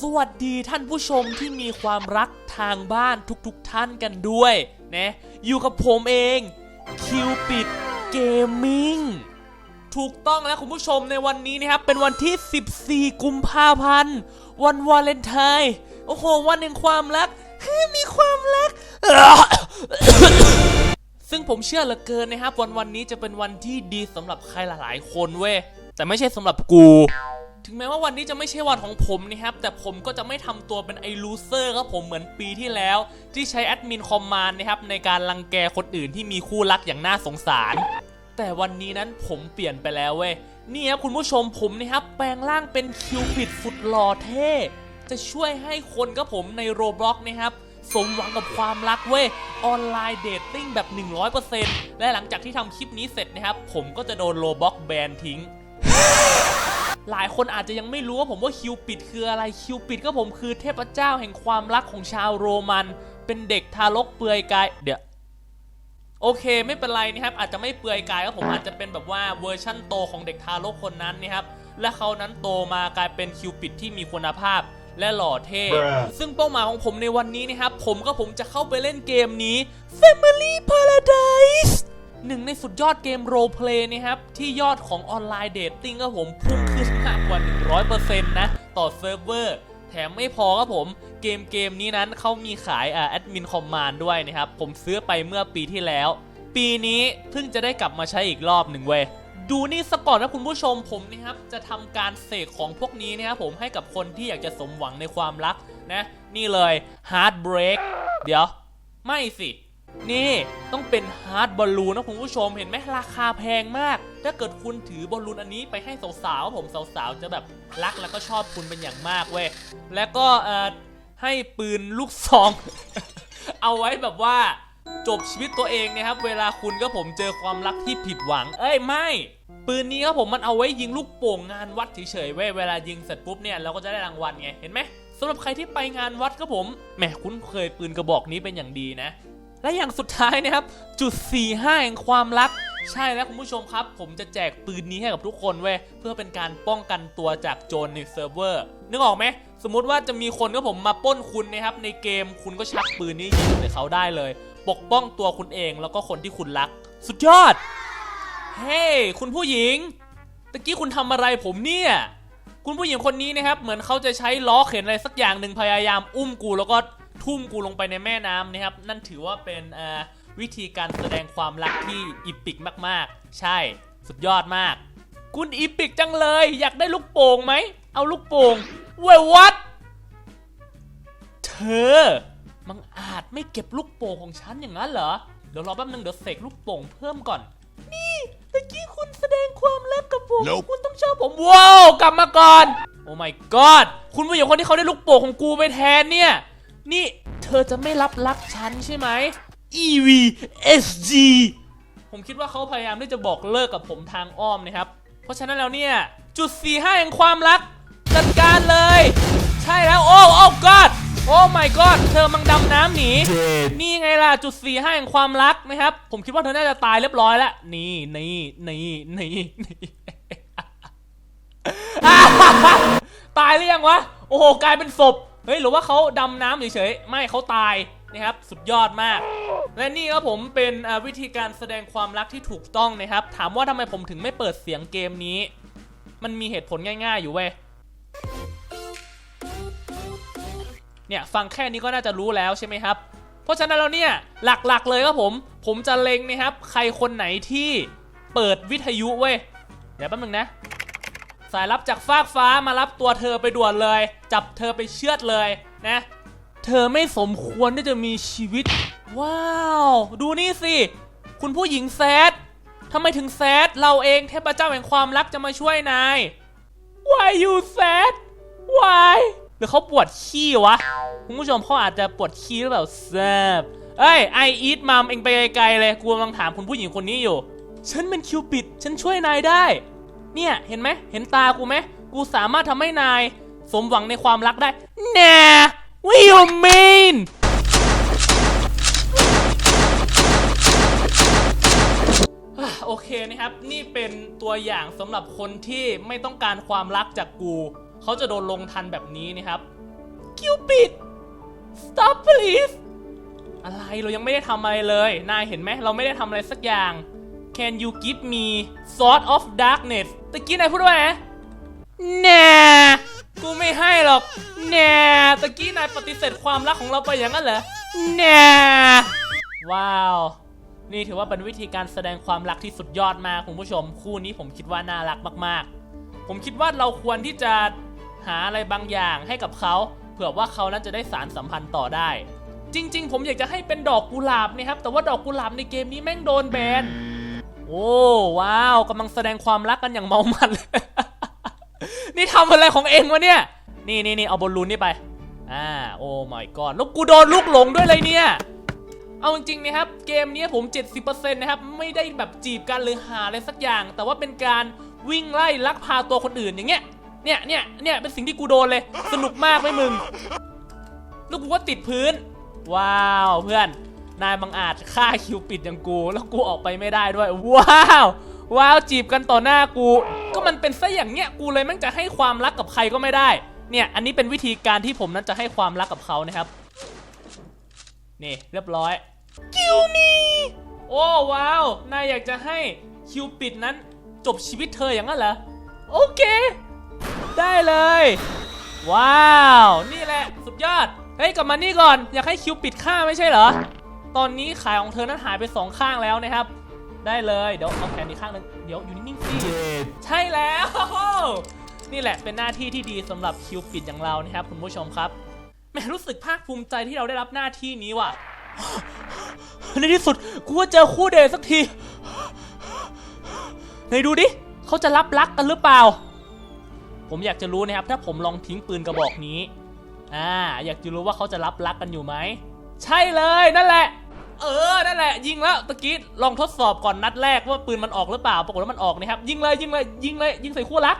สวัสดีท่านผู้ชมที่มีความรักทางบ้านทุกๆทท่านกันด้วยนะอยู่กับผมเองคิวปิดเกมมิ่งถูกต้องแล้วคุณผู้ชมในวันนี้นะครับ เป็นวันที่ 14 กุมภาพันธ์ วันวาเลนไทน์โอ้โห วันแห่งความรักเฮ้ยมีความรัก ซึ่งผมเชื่อเหลือเกินนะครับ วันวันนี้จะเป็นวันที่ดีสำหรับใครหลายๆ คนเว้ยแต่ไม่ใช่สำหรับกู ถึงแม้ว่าวันนี้จะไม่ใช่วันของผมนะครับ แต่ผมก็จะไม่ทำตัวเป็นไอ้ลูเซอร์ครับผมเหมือนปีที่แล้ว ที่ใช้แอดมินคอมมานด์นะครับในการรังแกคนอื่นที่มีคู่รักอย่างน่าสงสาร แต่วันนี้นั้นผมเปลี่ยนไปแล้วเว้ยนี่ครับคุณผู้ชมผมนะครับแปลงร่างเป็นคิวปิดฟุดหล่อเท่จะช่วยให้คนกับผมในโรบล็อกนะครับ สมหวังกับความรักเว้ยออนไลน์เดทติ้งแบบ 100%และหลังจากที่ทำคลิปนี้เสร็จนะครับ ผมก็จะโดนโรบล็อกแบนทิ้ง หลายคนอาจจะยังไม่รู้ว่าผมว่าคิวปิดคืออะไรคิวปิดก็ผมคือเทพเจ้าแห่งความรักของชาวโรมัน เป็นเด็กทารกเปลือยกายเดี๋ยวโอเคไม่เป็นไรนะครับอาจจะไม่เปลือยกายก็ผมอาจจะเป็นแบบว่าเวอร์ชั่นโตของเด็กทารกคนนั้นนะครับและเขานั้นโตมากลายเป็นคิวปิดที่มีคุณภาพ และหล่อเท่ Bruh ซึ่งเป้าหมายของผมในวันนี้นะครับ ผมก็ผมจะเข้าไปเล่นเกมนี้ Family Paradise หนึ่งในสุดยอดเกมโรลเพลย์นะครับ ที่ยอดของออนไลน์เดทติ้งก็ผมพุ่งขึ้นมากกว่า 100%นะต่อเซิร์ฟเวอร์แถมไม่พอครับผม เกมเกมนี้นั้นเขามีขายอ่าแอดมินคอมมานด์ด้วยนะครับ ผมซื้อไปเมื่อปีที่แล้ว ปีนี้เพิ่งจะได้กลับมาใช้อีกรอบหนึ่งเว้ย ดูนี่สก่อนนะคุณผู้ชมผมนะครับจะทำการเสกของพวกนี้นะครับผมให้กับคนที่อยากจะสมหวังในความรักนะ นี่เลย Heart Break เดี๋ยว ไม่สิ นี่ต้องเป็นฮาร์ดบอลลูนนะคุณผู้ชมเห็นไหมราคาแพงมาก ถ้าเกิดคุณถือบอลลูนอันนี้ไปให้สาวๆผมสาวๆจะแบบรักแล้วก็ชอบคุณเป็นอย่างมากเว้ยแล้วก็เอ่อให้ปืนลูกซอง เอาไว้แบบว่าจบชีวิตตัวเองนะครับ เวลาคุณก็ผมเจอความรักที่ผิดหวัง เอ้ยไม่ ปืนนี้ครับผมมันเอาไว้ยิงลูกโป่งงานวัดเฉยๆเว้ยเวลายิงเสร็จปุ๊บเนี่ยเราก็จะได้รางวัลไงเห็นไหมสำหรับใครที่ไปงานวัดก็ผมแหมคุ้นเคยปืนกระบอกนี้เป็นอย่างดีนะ และอย่างสุดท้ายนะครับจุด 45 แห่งความรัก ใช่แล้วคุณผู้ชมครับ ผมจะแจกปืนนี้ให้กับทุกคนเว้ยเพื่อเป็นการป้องกันตัวจากโจรในเซิร์ฟเวอร์นึกออกไหมสมมติว่าจะมีคนก็ผมมาป้นคุณนะครับในเกมคุณก็ชักปืนนี้ยิงใส่เขาได้เลย ปกป้องตัวคุณเองแล้วก็คนที่คุณรัก สุดยอด เฮ้ คุณผู้หญิง ตะกี้คุณทำอะไรผมเนี่ย คุณผู้หญิงคนนี้นะครับ เหมือนเขาจะใช้ล้อเข็นอะไรสักอย่างหนึ่งพยายามอุ้มกูแล้วก็ทุ่มกูลงไปในแม่น้ำนะครับ นั่นถือว่าเป็นวิธีการแสดงความรักที่อีปิกมากๆ ใช่ สุดยอดมาก คุณอีปิกจังเลย อยากได้ลูกโป่งไหม เอาลูกโป่งเว้ยวัด เธอ มังอาจไม่เก็บลูกโป่งของฉันอย่างนั้นเหรอ เดี๋ยวรอแป๊บนึงเดี๋ยวเสกลูกโป่งเพิ่มก่อน ผม Nope คุณต้องชอบผมว้าวกลับมาก่อน โอ้ my god คุณผู้หญิงคนที่เขาได้ลูกโป่งของกูไปแทนเนี่ย นี่เธอจะไม่รับรักฉันใช่ไหม EV SG ผมคิดว่าเขาพยายามที่จะบอกเลิกกับผมทางอ้อมนะครับ เพราะฉะนั้นแล้วเนี่ย จุด 45แห่งความรัก จัดการเลย ใช่แล้ว โอ้โอ้ god โอ้ my god เธอมังดำน้ำหนี นี่ไงล่ะ จุด 45แห่งความรักนะครับ ผมคิดว่าเธอน่าจะตายเรียบร้อยแล้ว นี่นี่นี่นี่นี่ ตายหรือยังวะ โอ้โห กลายเป็นศพ เฮ้ย หรือว่าเขาดำน้ำเฉยๆ ไม่เขาตายนะครับ สุดยอดมาก และนี่ครับผมเป็นวิธีการแสดงความรักที่ถูกต้องนะครับ ถามว่าทำไมผมถึงไม่เปิดเสียงเกมนี้ มันมีเหตุผลง่ายๆอยู่เว้ย เนี่ย ฟังแค่นี้ก็น่าจะรู้แล้วใช่ไหมครับ เพราะฉะนั้นแล้วเนี่ย หลักๆเลยครับผม ผมจะเล็งนะครับ ใครคนไหนที่เปิดวิทยุเว้ย เดี๋ยวแป๊บนึงนะ สายรับจากฟากฟ้ามารับตัวเธอไปด่วนเลย จับเธอไปเชือดเลยนะ เธอไม่สมควรที่จะมีชีวิต ว้าว ดูนี่สิ คุณผู้หญิงแซดทำไมถึงแซดเราเองเทพเจ้าแห่งความรักจะมาช่วยนาย Why you sad Why หรือเขาปวดขี้วะ คุณผู้ชมเขาอาจจะปวดขี้หรือเปล่าแซบเอ้ยไออีทมัมเองไปไกลๆเลย กูกำลังถามคุณผู้หญิงคนนี้อยู่ ฉันเป็นคิวปิด ฉันช่วยนายได้ เนี่ยเห็นไหมเห็นตากูไหมกูสามารถทำให้นาย สมหวังในความรักได้แน่ What you mean โอเคนะครับ นี่เป็นตัวอย่างสำหรับคนที่ไม่ต้องการความรักจากกู เขาจะโดนลงทันแบบนี้นะครับคิวปิด stop please อะไรเรายังไม่ได้ทำอะไรเลย นายเห็นไหมเราไม่ได้ทำอะไรสักอย่าง Can you give me sword of darkness ตะกี้นายพูดว่าไงแน่กูไม่ให้หรอกแน่ตะกี้นายปฏิเสธความรักของเราไปอย่างนั้นเหรอแน่ว้าว นี่ถือว่าเป็นวิธีการแสดงความรักที่สุดยอดมากคุณผู้ชม คู่นี้ผมคิดว่าน่ารักมากๆ ผมคิดว่าเราควรที่จะหาอะไรบางอย่างให้กับเขาเผื่อว่าเขานั้นจะได้สารสัมพันธ์ต่อได้ จริง ๆ ผมอยากจะให้เป็นดอกกุหลาบนะครับแต่ว่าดอกกุหลาบในเกมนี้แม่งโดนแบน โอ้ว้าวกำลังแสดงความรักกันอย่างเมามันเลยนี่ทำอะไรของเองวะเนี่ย นี่นี่นี่เอาบอลลูนนี่ไป อ่า โอ้ my god แล้วกูโดนลูกหลงด้วยเลยเนี่ย เอาจริงๆนะครับ เกมนี้ผม 70%นะครับ ไม่ได้แบบจีบกันหรือหาอะไรสักอย่าง แต่ว่าเป็นการวิ่งไล่ลักพาตัวคนอื่นอย่างเงี้ย เนี่ยเนี่ยเนี่ยเป็นสิ่งที่กูโดนเลย สนุกมากไหมมึงล้วกูก็ติดพื้น ว้าวเพื่อน นายบังอาจฆ่าคิวปิดอย่างกู แล้วกูออกไปไม่ได้ด้วย ว้าว ว้าวจีบกันต่อหน้ากู ก็มันเป็นซะอย่างเงี้ยกูเลยแม่งจะให้ความรักกับใครก็ไม่ได้ เนี่ยอันนี้เป็นวิธีการที่ผมนั้นจะให้ความรักกับเขานะครับนี่เรียบร้อยคิวมีโอ้ว้าวนายอยากจะให้คิวปิดนั้นจบชีวิตเธออย่างนั้นเหรอโอเค ได้เลย ว้าว นี่แหละ สุดยอด เฮ้ยกลับมานี่ก่อน อยากให้คิวปิดข้าไม่ใช่เหรอ ตอนนี้ขายของเธอนั้นหายไปสองข้างแล้วนะครับ ได้เลยเดี๋ยวเอาแขนอีกข้างหนึงเดี๋ยวอยู่นิ่งๆสิใช่แล้ว นี่แหละเป็นหน้าที่ที่ดีสำหรับคิวปิดอย่างเรานะครับคุณผู้ชมครับแม่รู้สึกภาคภูมิใจที่เราได้รับหน้าที่นี้ว่ะในที่สุดกูก็เจอคู่เดทสักทีไหนดูดิเขาจะรับรักกันหรือเปล่า ผมอยากจะรู้นะครับ ถ้าผมลองทิ้งปืนกระบอกนี้ อ่า อยากจะรู้ว่าเขาจะรับรักกันอยู่ไหม ใช่เลยนั่นแหละ เออ นั่นแหละ ยิงแล้วตะกี้ลองทดสอบก่อนนัดแรกว่าปืนมันออกหรือเปล่า ปรากฏว่ามันออกนะครับ ยิงเลยยิงเลยยิงเลย ยิงใส่คู่รัก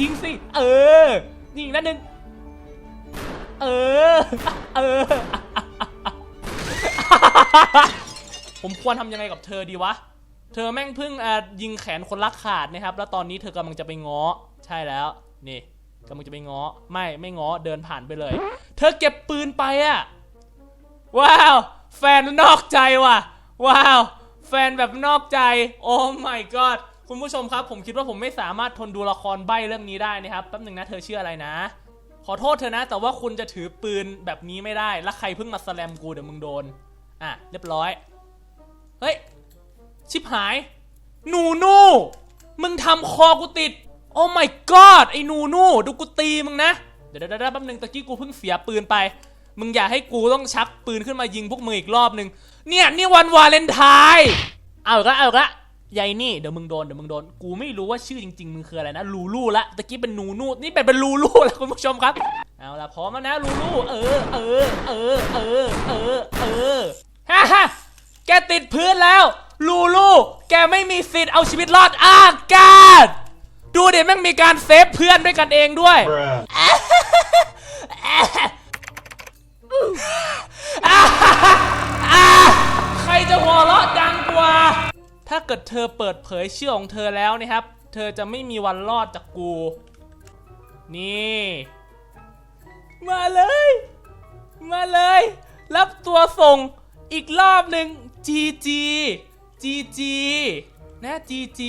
ยิงสิ เออ ยิงอีกนัดหนึ่งเออ เออ ผมควรทำยังไงกับเธอดีวะ เธอแม่งเพิ่งยิงแขนคนรักขาดนะครับ แล้วตอนนี้เธอกำลังจะไปง้อ ใช่แล้ว นี่กำลังจะไปง้อ ไม่ ไม่ง้อ เดินผ่านไปเลย เธอเก็บปืนไปอะว้าว แฟนนอกใจว่ะ ว้าว แฟนแบบนอกใจ โอ้ my god คุณผู้ชมครับ ผมคิดว่าผมไม่สามารถทนดูละครใบ้เรื่องนี้ได้นะครับแป๊บหนึ่งนะเธอชื่ออะไรนะ ขอโทษเธอนะ แต่ว่าคุณจะถือปืนแบบนี้ไม่ได้ แล้วใครเพิ่งมาสแลมกูเดี๋ยวมึงโดน อะ เรียบร้อย เฮ้ย ชิบหาย หนูนูมึงทำคอกูติด โอ้ my god ไอ้หนูนูดูกูตีมึงนะ เดี๋ยวเดี๋ยวแป๊บหนึ่งตะกี้กูเพิ่งเสียปืนไป มึงอย่าให้กูต้องชักปืนขึ้นมายิงพวกมึงอีกรอบนึง เนี่ยนี่วันวาเลนไทน์เอาอีกละเอาอีกละยายนี่เดี๋ยวมึงโดนเดี๋ยวมึงโดน กูไม่รู้ว่าชื่อจริงๆมึงคืออะไรนะลูลูละตะกี้เป็นหนูนูนี่เป็นเป็นลูลูแล้วคุณผู้ชมครับ เอาละพร้อมแล้วนะลูลูเออเออเออเออเออเออฮ่าฮ่าแกติดพื้นแล้วลูลูแกไม่มีสิทธิ์เอาชีวิตรอดอากาศดูเดี๋ยวแม่งมีการเซฟเพื่อนด้วยกันเองด้วย Bruh. ใครจะ หัวเราะดังกว่า ถ้าเกิดเธอเปิดเผยชื่อของเธอแล้วนะครับ เธอจะไม่มีวันรอดจากกู นี่ มาเลย มาเลย รับตัวส่งอีกรอบหนึ่ง GG GG นะ GG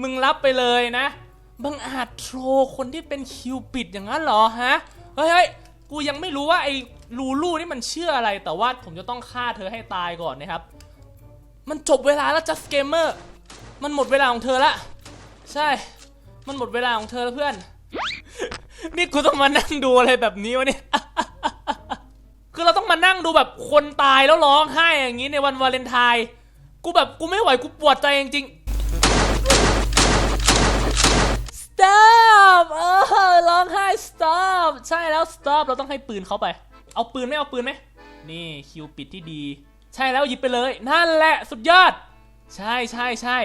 มึงรับไปเลยนะ บังอาจโทรคนที่เป็นคิวปิดอย่างนั้นเหรอฮะ เฮ้ยเฮ้ยกูยังไม่รู้ว่าไอ้ลูลูนี่มันเชื่ออะไรแต่ว่าผมจะต้องฆ่าเธอให้ตายก่อนนะครับ มันจบเวลาแล้วจัสเกมเมอร์มันหมดเวลาของเธอละ ใช่ มันหมดเวลาของเธอแล้วเพื่อน นี่กูต้องมานั่งดูอะไรแบบนี้วะเนี่ย คือเราต้องมานั่งดูแบบคนตายแล้วร้องไห้อย่างนี้ในวันวาเลนไทน์กูแบบกูไม่ไหวกูปวดใจจริงๆ stop เออร้องไห้ stop ใช่แล้ว stop เราต้องให้ปืนเขาไป เอาปืนไหมเอาปืนไหมนี่คิวปิดที่ดี ใช่แล้วหยิบไปเลย นั่นแหละสุดยอด ใช่ใช่ใช่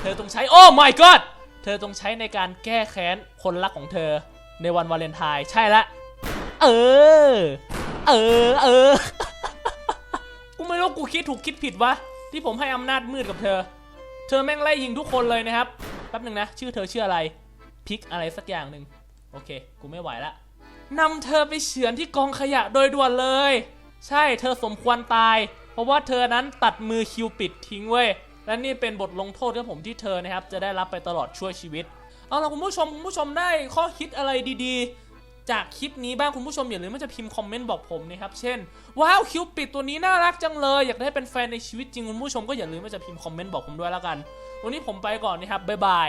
เธอต้องใช้โอ้ my god เธอต้องใช้ในการแก้แค้นคนรักของเธอ ในวันวาเลนไทน์ใช่ละ เออ เออเออกูไม่รู้กูคิดถูกคิดผิดวะที่ผมให้อำนาจมืดกับเธอ เธอแม่งไล่ยิงทุกคนเลยนะครับแป๊บหนึ่งนะ ชื่อเธอชื่ออะไรพิกอะไรสักอย่างหนึ่งโอเค กูไม่ไหวละนำเธอไปเฉือนที่กองขยะโดยด่วนเลย ใช่เธอสมควรตาย เพราะว่าเธอนั้นตัดมือคิวปิดทิ้งเว้ยและนี่เป็นบทลงโทษของผมที่เธอนะครับ จะได้รับไปตลอดชั่วชีวิต เอาล่ะคุณผู้ชมคุณผู้ชมได้ข้อคิดอะไรดีๆ จากคลิปนี้บ้างคุณผู้ชมอย่าลืมว่าจะพิมพ์คอมเมนต์บอกผมนะครับ เช่น ว้าวคิวปิดตัวนี้น่ารักจังเลยอยากได้เป็นแฟนในชีวิตจริงคุณผู้ชมก็อย่าลืมว่าจะพิมพ์คอมเมนต์บอกผมด้วยแล้วกัน วันนี้ผมไปก่อนนะครับบ๊ายบาย